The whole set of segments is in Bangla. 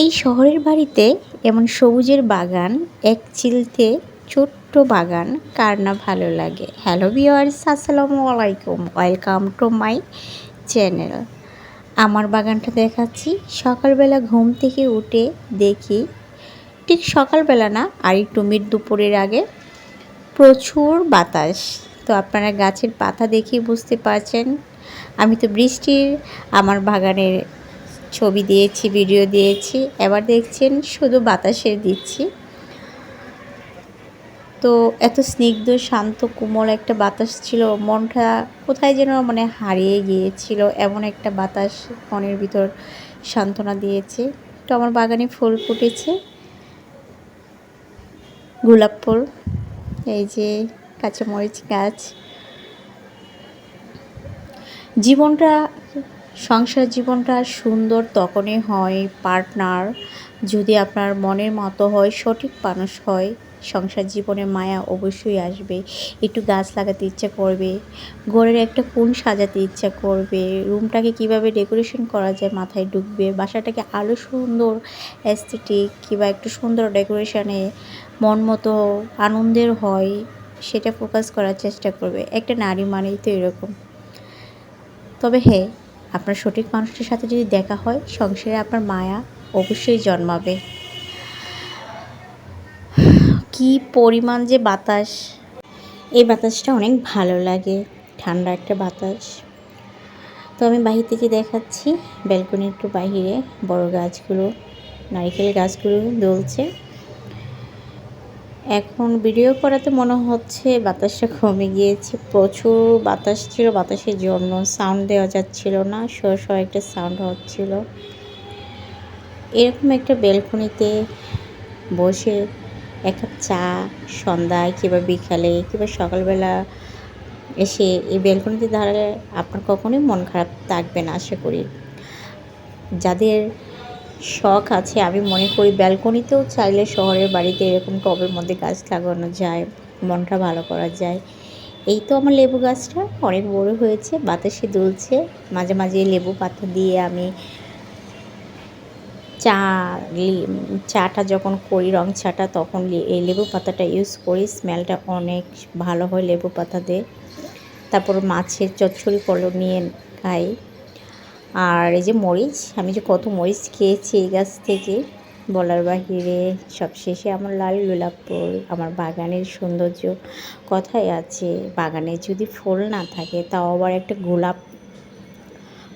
এই শহরের বাড়িতে এমন সবুজের বাগান, এক চিলতে ছোট্ট বাগান, কার না ভালো লাগে। হ্যালো ভিওয়ার্স আসসালামু আলাইকুম। ওয়েলকাম টু মাই চ্যানেল আমার বাগানটা দেখাচ্ছি। সকালবেলা ঘুম থেকে উঠে দেখি, ঠিক সকালবেলা না, আর একটু মিড দুপুরের আগে প্রচুর বাতাস। তো আপনারা গাছের পাতা দেখেই বুঝতে পারছেন। আমি তো বৃষ্টির আমার বাগানের ছবি দিয়েছি ভিডিও দিয়েছি, এবার দেখছেন শুধু বাতাসের দিচ্ছি। তো এত স্নিগ্ধ, শান্ত, কোমল একটা বাতাস ছিল, মনটা কোথায় যেন মানে হারিয়ে গিয়েছিল, এমন একটা বাতাস মনের ভিতর সান্ত্বনা দিয়েছে। তো আমার বাগানে ফুল ফুটেছে। গোলাপ ফুল, এই যে কাঁচামরিচ গাছ। জীবনটা সংসার জীবনটা সুন্দর তখনই হয় পার্টনার যদি আপনার মনের মতো হয়, সঠিক মানুষ হয়, সংসার জীবনে মায়া অবশ্যই আসবে। একটু গাছ লাগাতে ইচ্ছা করবে, ঘরের একটা কোন সাজাতে ইচ্ছা করবে, রুমটাকে কীভাবে ডেকোরেশন করা যায় মাথায় ঢুকবে, বাসাটাকে আরও সুন্দর অ্যাস্থেটিক কিংবা একটু সুন্দর ডেকোরেশনে মন মতো আনন্দের হয়, সেটা ফোকাস করার চেষ্টা করবে। একটা নারী মানেই তো এরকম। তবে হ্যাঁ আপনার সঠিক মানুষটির সাথে যদি দেখা হয়, সংসারে আপনার মায়া অবশ্যই জন্মাবে। কি পরিমাণ যে বাতাস। এই বাতাসটা অনেক ভালো লাগে, ঠান্ডা একটা বাতাস। তো আমি বাহির থেকে দেখাচ্ছি ব্যালকনি একটু বাহিরে বড় গাছগুলো, নারিকেল গাছগুলো দলছে। এখন ভিডিও করাতে মনে হচ্ছে বাতাসটা কমে গিয়েছে। প্রচুর বাতাস ছিল, বাতাসের জন্য সাউন্ড দেওয়া যাচ্ছিল না শো শো একটা সাউন্ড হচ্ছিল। এরকম একটা বেলকনিতে বসে এক কাপ চা, সন্ধ্যায় কিংবা বিকালে কিংবা সকালবেলা এসে এই বেলকনিতে দাঁড়ালে আপনার কখনোই মন খারাপ থাকবে না, আশা করি। যাদের শখ আছে। আমি মনে করি ব্যালকনিতেও চাইলে শহরের বাড়িতে এরকম টবের মধ্যে গাছ লাগানো যায়, মনটা ভালো করা যায়। এই তো আমার লেবু গাছটা, অনেক বড় হয়েছে, বাতাসে দুলছে। মাঝে মাঝে লেবু পাতা দিয়ে আমি চা চাটা যখন করি, রং চাটা, তখন এই লেবু পাতাটা ইউজ করি। স্মেলটা অনেক ভালো হয় লেবু পাতা দিয়ে তারপর মাছের চচ্চড়ি করল নিয়ে খাই। আর এই যে মরিচ, আমি যে কত মরিচ খেয়েছি এই গাছ থেকে, বলার বাহিরে সবশেষে আমার লাল গোলাপপুর আমার বাগানের সৌন্দর্য কথাই আছে। বাগানে যদি ফুল না থাকে, তাও আবার একটা গোলাপ,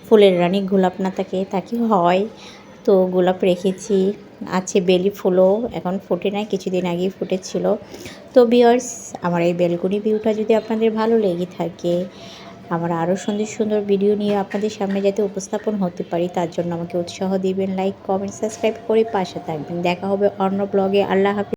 ফুলের রানী গোলাপ না থাকে তাকে হয়? তো গোলাপ রেখেছি, আছে বেলি ফুলও, এখন ফুটে নাই, কিছুদিন আগেই ফুটেছিল। তো বিয়ার্স আমার এই বেলকুনি ভিউটা যদি আপনাদের ভালো লেগে থাকে আমার আরও সুন্দর সুন্দর ভিডিও নিয়ে আপনাদের সামনে যাতে উপস্থাপন হতে পারি, তার জন্য আমাকে উৎসাহ দিবেন লাইক কমেন্ট সাবস্ক্রাইব করে পাশে থাকবেন। দেখা হবে অন্য ব্লগে আল্লাহ হাফিজ।